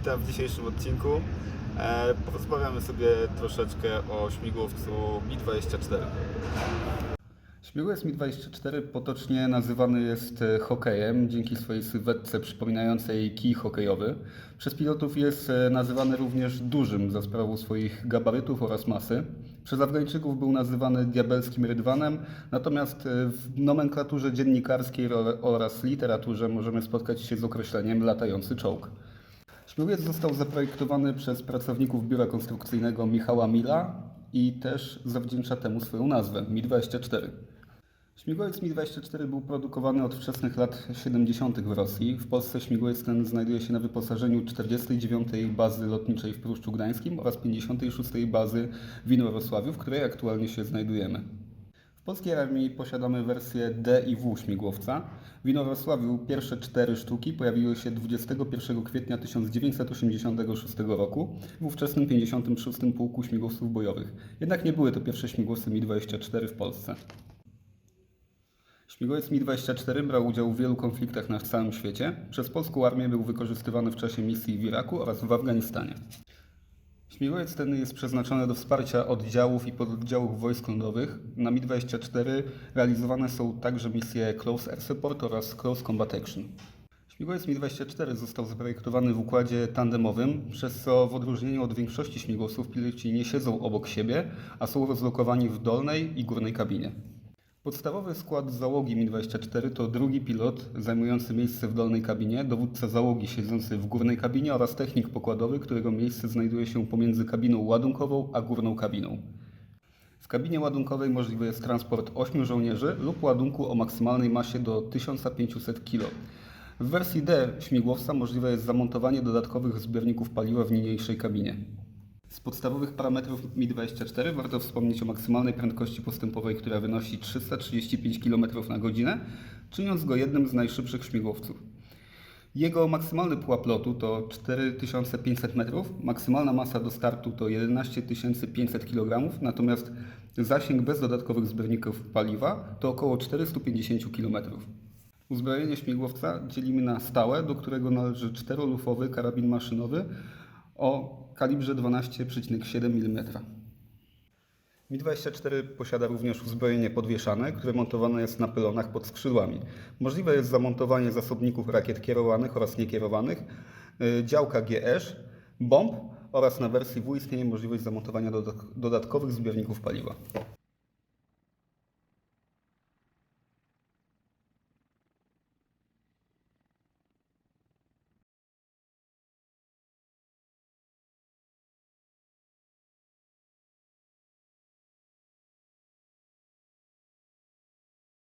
witam w dzisiejszym odcinku. E, porozmawiamy sobie troszeczkę o śmigłowcu Mi-24. Śmigłowiec Mi-24 potocznie nazywany jest e, hokejem dzięki swojej sylwetce przypominającej kij hokejowy. Przez pilotów jest e, nazywany również dużym za sprawą swoich gabarytów oraz masy. Przez Afgańczyków był nazywany diabelskim rydwanem, natomiast e, w nomenklaturze dziennikarskiej oraz literaturze możemy spotkać się z określeniem latający czołg. Śmigłowiec został zaprojektowany przez pracowników biura konstrukcyjnego Michała Mila i też zawdzięcza temu swoją nazwę Mi-24. Śmigłowiec Mi-24 był produkowany od wczesnych lat 70. w Rosji. W Polsce śmigłowiec ten znajduje się na wyposażeniu 49. bazy lotniczej w Pruszczu Gdańskim oraz 56. bazy w Inowrocławiu, w której aktualnie się znajdujemy. Polskiej armii posiadamy wersję D i W śmigłowca. W Inowrocławiu pierwsze cztery sztuki pojawiły się 21 kwietnia 1986 roku w ówczesnym 56. Pułku Śmigłowców Bojowych. Jednak nie były to pierwsze śmigłowce Mi-24 w Polsce. Śmigłowiec Mi-24 brał udział w wielu konfliktach na całym świecie. Przez polską armię był wykorzystywany w czasie misji w Iraku oraz w Afganistanie. Śmigłowiec ten jest przeznaczony do wsparcia oddziałów i pododdziałów wojsk lądowych. Na Mi-24 realizowane są także misje Close Air Support oraz Close Combat Action. Śmigłowiec Mi-24 został zaprojektowany w układzie tandemowym, przez co w odróżnieniu od większości śmigłowców piloci nie siedzą obok siebie, a są rozlokowani w dolnej i górnej kabinie. Podstawowy skład załogi Mi-24 to drugi pilot zajmujący miejsce w dolnej kabinie, dowódca załogi siedzący w górnej kabinie oraz technik pokładowy, którego miejsce znajduje się pomiędzy kabiną ładunkową a górną kabiną. W kabinie ładunkowej możliwy jest transport 8 żołnierzy lub ładunku o maksymalnej masie do 1500 kg. W wersji D śmigłowca możliwe jest zamontowanie dodatkowych zbiorników paliwa w niniejszej kabinie. Z podstawowych parametrów Mi-24 warto wspomnieć o maksymalnej prędkości postępowej, która wynosi 335 km na godzinę, czyniąc go jednym z najszybszych śmigłowców. Jego maksymalny pułap lotu to 4500 metrów, maksymalna masa do startu to 11 500 kg, natomiast zasięg bez dodatkowych zbiorników paliwa to około 450 km. Uzbrojenie śmigłowca dzielimy na stałe, do którego należy czterolufowy karabin maszynowy o kalibrze 12,7 mm. Mi-24 posiada również uzbrojenie podwieszane, które montowane jest na pylonach pod skrzydłami. Możliwe jest zamontowanie zasobników rakiet kierowanych oraz niekierowanych, y, działka GS, bomb oraz na wersji W istnieje możliwość zamontowania dodatkowych zbiorników paliwa.